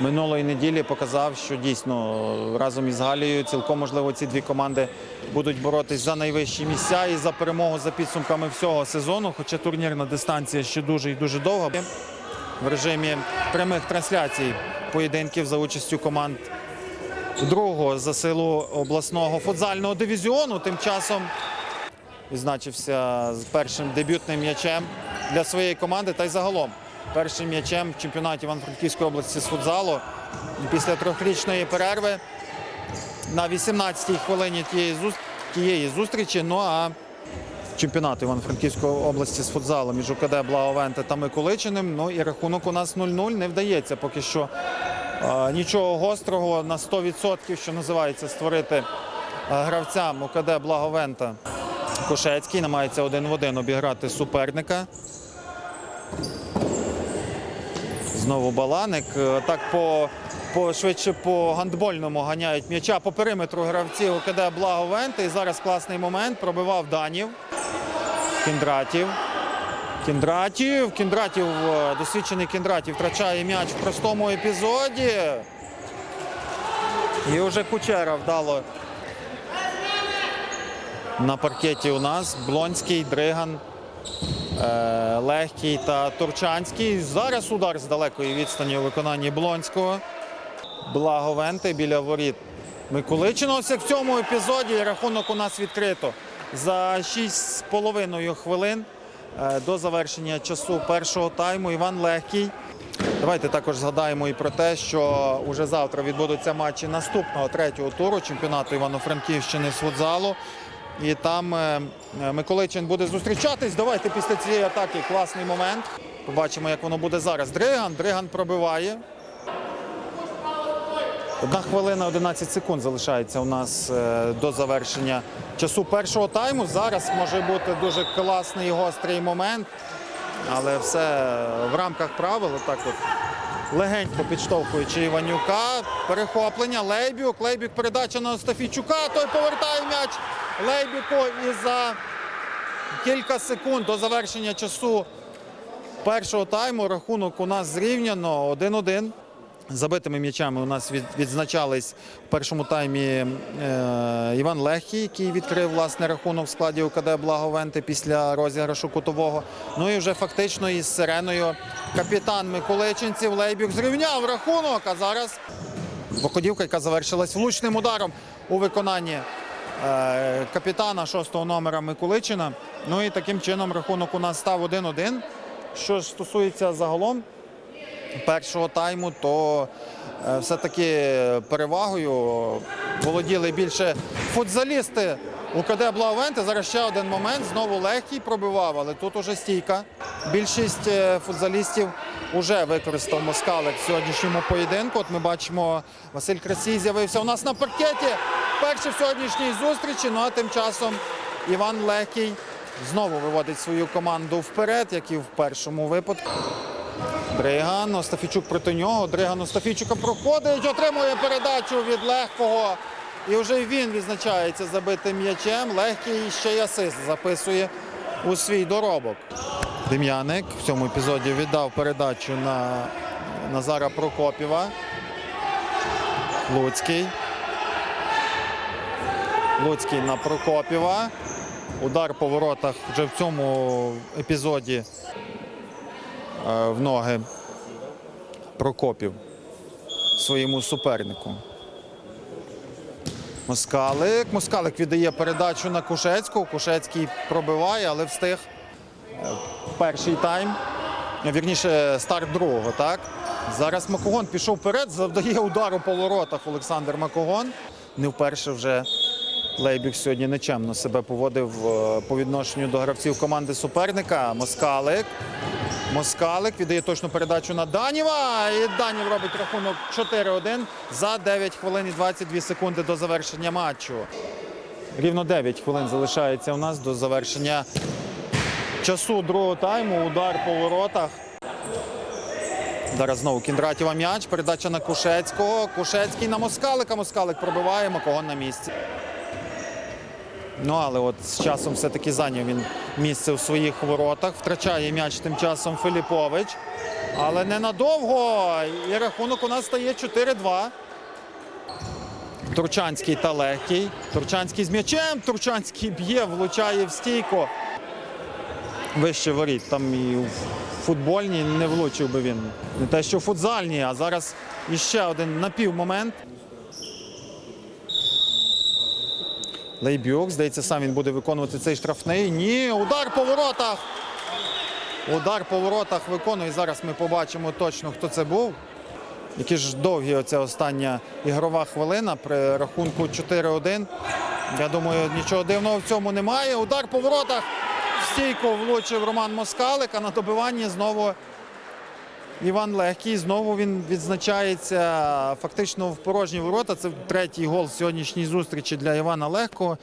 минулої неділі показав, що дійсно разом із Галією цілком можливо ці дві команди будуть боротись за найвищі місця і за перемогу за підсумками всього сезону. Хоча турнірна дистанція ще дуже і дуже довга. В режимі прямих трансляцій поєдинків за участю команд другого за силу обласного футзального дивізіону. Тим часом відзначився з першим дебютним м'ячем для своєї команди та й загалом першим м'ячем в чемпіонаті Івано-Франківської області з футзалу після трьохрічної перерви на 18-й хвилині тієї, зус- тієї зустрічі. Ну а чемпіонат Івано-Франківської області з футзалу між УКД Благовенте та Миколичиним. Ну і рахунок у нас 0-0 не вдається поки що. Нічого гострого на 100%, що називається, створити гравцям УКД Благовента. Кошецький намагається один в один обіграти суперника. Знову Баланик. Е, Так по, по швидше по гандбольному ганяють м'яча по периметру гравців ОКД Благовенти. І зараз класний момент. Пробивав Данів. Кіндратів. Кіндратів. Кіндратів, е, досвідчений Кіндратів втрачає м'яч в простому епізоді. І вже Кучера вдало на паркеті у нас. Блонський, Дриган. Е, Легкий та Турчанський. Зараз удар з далекої відстані у виконанні Блонського. Благовенти біля воріт. Миколичина. Ось в цьому епізоді рахунок у нас відкрито. За 6,5 хвилин е, до завершення часу першого тайму Іван Легкий. Давайте також згадаємо і про те, що уже завтра відбудуться матчі наступного третього туру чемпіонату Івано-Франківщини з футзалу. І там е, е, Миколичин буде зустрічатись. Давайте після цієї атаки класний момент. Побачимо, як воно буде зараз. Дриган. Дриган пробиває. Одна хвилина 11 секунд залишається у нас е, до завершення часу першого тайму. Зараз може бути дуже класний і гострий момент, але все в рамках правил. Отак от легенько підштовхуючи Іванюка. Перехоплення. Лейбюк. Лейбюк передача на Стафійчука. Той повертає м'яч Лейбюку і за кілька секунд до завершення часу першого тайму рахунок у нас зрівняно 1-1. Забитими м'ячами у нас відзначались в першому таймі е, Іван Лехій, який відкрив власне рахунок в складі УКД Благовенти після розіграшу кутового. Ну і вже фактично із сиреною капітан Миколичинців Лейбюк зрівняв рахунок. А зараз Воходівка, яка завершилась влучним ударом у виконанні капітана шостого номера Миколичина. Ну і таким чином рахунок у нас став 1-1. Що ж стосується загалом першого тайму, то е, все-таки перевагою володіли більше футзалісти УКД Благовенти. Зараз ще один момент. Знову легкий пробивав, але тут уже стійка. Більшість е, футзалістів вже використав москалик в сьогоднішньому поєдинку. От ми бачимо, Василь Красій з'явився у нас на паркеті. Перший в сьогоднішній зустрічі. Ну а тим часом Іван Легкий знову виводить свою команду вперед, як і в першому випадку. Дриган, Остафійчук проти нього. Дриган Остафійчука проходить, отримує передачу від легкого. І вже він відзначається забитим м'ячем. Легкий ще й асист записує у свій доробок. Дем'яник в цьому епізоді віддав передачу на Назара Прокопіва. Луцький. Луцький на Прокопіва. Удар по воротах вже в цьому епізоді е, в ноги Прокопів своєму супернику. Москалик. Москалик віддає передачу на Кушецького. Кушецький пробиває, але встиг е, перший тайм. Вірніше, старт другого, так? Зараз Макогон пішов вперед, завдає удару по воротах Олександр Макогон. Не вперше вже Лейбік сьогодні нечемно себе поводив е, по відношенню до гравців команди суперника. Москалик. Москалик віддає точну передачу на Даніва. І Данів робить рахунок 4-1 за 9 хвилин і 22 секунди до завершення матчу. Рівно 9 хвилин залишається у нас до завершення часу другого тайму. Удар по воротах. Зараз знову Кіндратєва м'яч. Передача на Кушецького. Кушецький на Москалика. Москалик пробиває, Макогон на місці. Ну, але от з часом все-таки зайняв він місце у своїх воротах. Втрачає м'яч тим часом Филіпович. Але ненадовго. І рахунок у нас стає 4-2. Турчанський та легкий. Турчанський з м'ячем. Турчанський б'є, влучає в стійку. Вище воріт. Там і в футбольній не влучив би він. Не те, що в футзальній, а зараз іще один напівмомент. Лейбюк, здається, сам він буде виконувати цей штрафний. Ні, удар по воротах. Удар по воротах виконує. Зараз ми побачимо точно, хто це був. Які ж довгі оця остання ігрова хвилина при рахунку 4-1. Я думаю, нічого дивного в цьому немає. Удар по воротах. В стійку влучив Роман Москалик, а на добиванні знову Іван Легкий. Знову він відзначається фактично в порожні ворота. Це третій гол сьогоднішньої зустрічі для Івана Легкого.